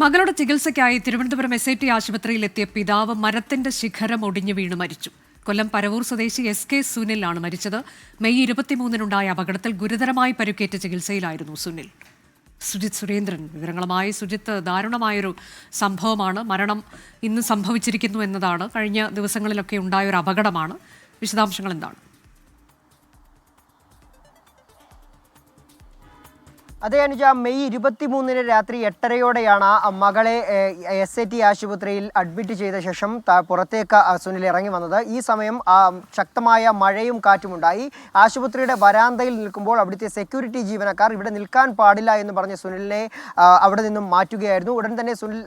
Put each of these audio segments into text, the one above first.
മകളുടെ ചികിത്സയ്ക്കായി Thiruvananthapuram S I T ആശുപത്രിയിൽ എത്തിയ പിതാവ് മരത്തിന്റെ ശിഖരം ഒടിഞ്ഞു വീണ് മരിച്ചു. കൊല്ലം പരവൂർ സ്വദേശി എസ് കെ സുനിലാണ് മരിച്ചത്. മെയ് ഇരുപത്തിമൂന്നിനുണ്ടായ അപകടത്തിൽ ഗുരുതരമായി പരുക്കേറ്റ ചികിത്സയിലായിരുന്നു സുനിൽ. സുജിത് സുരേന്ദ്രൻ വിവരങ്ങളുമായി സുജിത്ത് ദാരുണമായൊരു സംഭവമാണ്. മരണം ഇന്ന് സംഭവിച്ചിരിക്കുന്നു എന്നതാണ്. കഴിഞ്ഞ ദിവസങ്ങളിലൊക്കെ ഉണ്ടായ ഒരു അപകടമാണ്. വിശദാംശങ്ങൾ എന്താണ്? അതെ അനുജ മെയ് ഇരുപത്തി മൂന്നിന് രാത്രി എട്ടരയോടെയാണ് ആ മകളെ എസ് ഐ ടി ആശുപത്രിയിൽ അഡ്മിറ്റ് ചെയ്ത ശേഷം പുറത്തേക്ക് സുനിൽ ഇറങ്ങി വന്നത്. ഈ സമയം ശക്തമായ മഴയും കാറ്റുമുണ്ടായി ആശുപത്രിയുടെ വരാന്തയിൽ നിൽക്കുമ്പോൾ അവിടുത്തെ സെക്യൂരിറ്റി ജീവനക്കാർ ഇവിടെ നിൽക്കാൻ പാടില്ല എന്ന് പറഞ്ഞ് സുനിലിനെ അവിടെ നിന്നും മാറ്റുകയായിരുന്നു. ഉടൻ തന്നെ സുനിൽ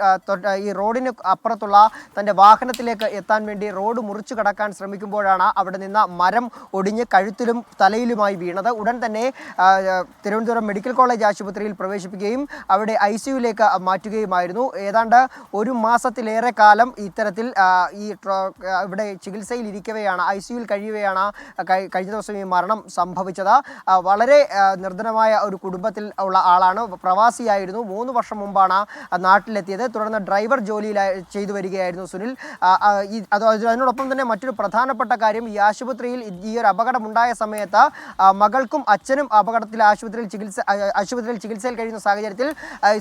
ഈ റോഡിന് അപ്പുറത്തുള്ള തന്റെ വാഹനത്തിലേക്ക് എത്താൻ വേണ്ടി റോഡ് മുറിച്ചു കടക്കാൻ ശ്രമിക്കുമ്പോഴാണ് അവിടെ നിന്ന് മരം ഒടിഞ്ഞ് കഴുത്തിലും തലയിലുമായി വീണത്. ഉടൻ തന്നെ തിരുവനന്തപുരം മെഡിക്കൽ കോളേജ് ആശുപത്രിയിൽ പ്രവേശിപ്പിക്കുകയും അവിടെ ഐ സിയുലേക്ക് മാറ്റുകയുമായിരുന്നു. ഏതാണ്ട് ഒരു മാസത്തിലേറെ കാലം ഇത്തരത്തിൽ ഈ ഇവിടെ ചികിത്സയിൽ ഇരിക്കവെയാണ് ഐ സിയുയിൽ കഴിയുകയാണ് കഴിഞ്ഞ ദിവസം ഈ മരണം സംഭവിച്ചത്. വളരെ നിർധനമായ ഒരു കുടുംബത്തിൽ ഉള്ള ആളാണ് പ്രവാസിയായിരുന്നു. മൂന്ന് വർഷം മുമ്പാണ് നാട്ടിലെത്തിയത്. തുടർന്ന് ഡ്രൈവർ ജോലിയിൽ ചെയ്തു വരികയായിരുന്നു സുനിൽ. അതിനോടൊപ്പം തന്നെ മറ്റൊരു പ്രധാനപ്പെട്ട കാര്യം ഈ ആശുപത്രിയിൽ ഈ ഒരു അപകടമുണ്ടായ സമയത്ത് മകൾക്കും അച്ഛനും അപകടത്തിൽ ആശുപത്രിയിൽ ചികിത്സ ആശുപത്രിയിൽ ചികിത്സയിൽ കഴിയുന്ന സാഹചര്യത്തിൽ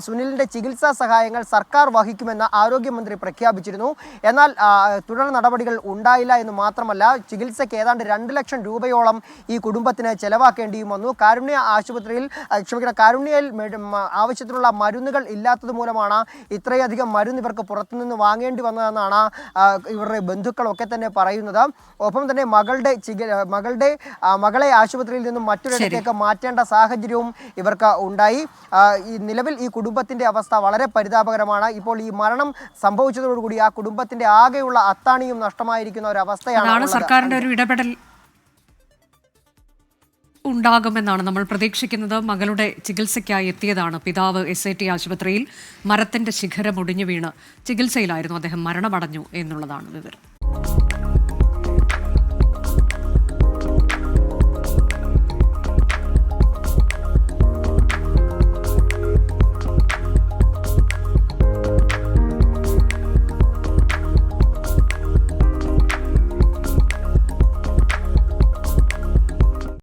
സുനിലിന്റെ ചികിത്സാ സഹായങ്ങൾ സർക്കാർ വഹിക്കുമെന്ന് ആരോഗ്യമന്ത്രി പ്രഖ്യാപിച്ചിരുന്നു. എന്നാൽ തുടർ നടപടികൾ ഉണ്ടായില്ല എന്ന് മാത്രമല്ല ചികിത്സയ്ക്ക് ഏതാണ്ട് രണ്ട് ലക്ഷം രൂപയോളം ഈ കുടുംബത്തിന് ചെലവാക്കേണ്ടിയും വന്നു. കാരുണ്യ ആശുപത്രിയിൽ ക്ഷമിക്കണം കാരുണ്യയിൽ ആവശ്യത്തിനുള്ള മരുന്നുകൾ ഇല്ലാത്തത് മൂലമാണ് ഇത്രയധികം മരുന്ന് ഇവർക്ക് പുറത്തുനിന്ന് വാങ്ങേണ്ടി വന്നതെന്നാണ് ഇവരുടെ ബന്ധുക്കളൊക്കെ തന്നെ പറയുന്നത്. ഒപ്പം തന്നെ മകളുടെ ചികി മകളുടെ മകളെ ആശുപത്രിയിൽ നിന്നും മറ്റൊരിടത്തേക്ക് മാറ്റേണ്ട സാഹചര്യവും ഇവർക്ക് ഉണ്ടായി. ഈ നിലവിൽ ഈ കുടുംബത്തിന്റെ അവസ്ഥ വളരെ പരിതാപകരമാണ്. ഇപ്പോൾ ഈ മരണം സംഭവിച്ചതോടുകൂടി ആ കുടുംബത്തിന്റെ ആകെയുള്ള അത്താണിയും നഷ്ടമായിരിക്കുന്ന ഒരു അവസ്ഥയാണ് സർക്കാരിന്റെ ഒരു ഇടപെടൽ ഉണ്ടാകുമെന്നാണ് നമ്മൾ പ്രതീക്ഷിക്കുന്നത്. മകളുടെ ചികിത്സയ്ക്കായി എത്തിയതാണ് പിതാവ് എസ് ഐ ടി ആശുപത്രിയിൽ മരത്തിന്റെ ശിഖരം ഒടിഞ്ഞു വീണ്. ചികിത്സയിലായിരുന്നു അദ്ദേഹം മരണമടഞ്ഞു എന്നുള്ളതാണ് വിവരം.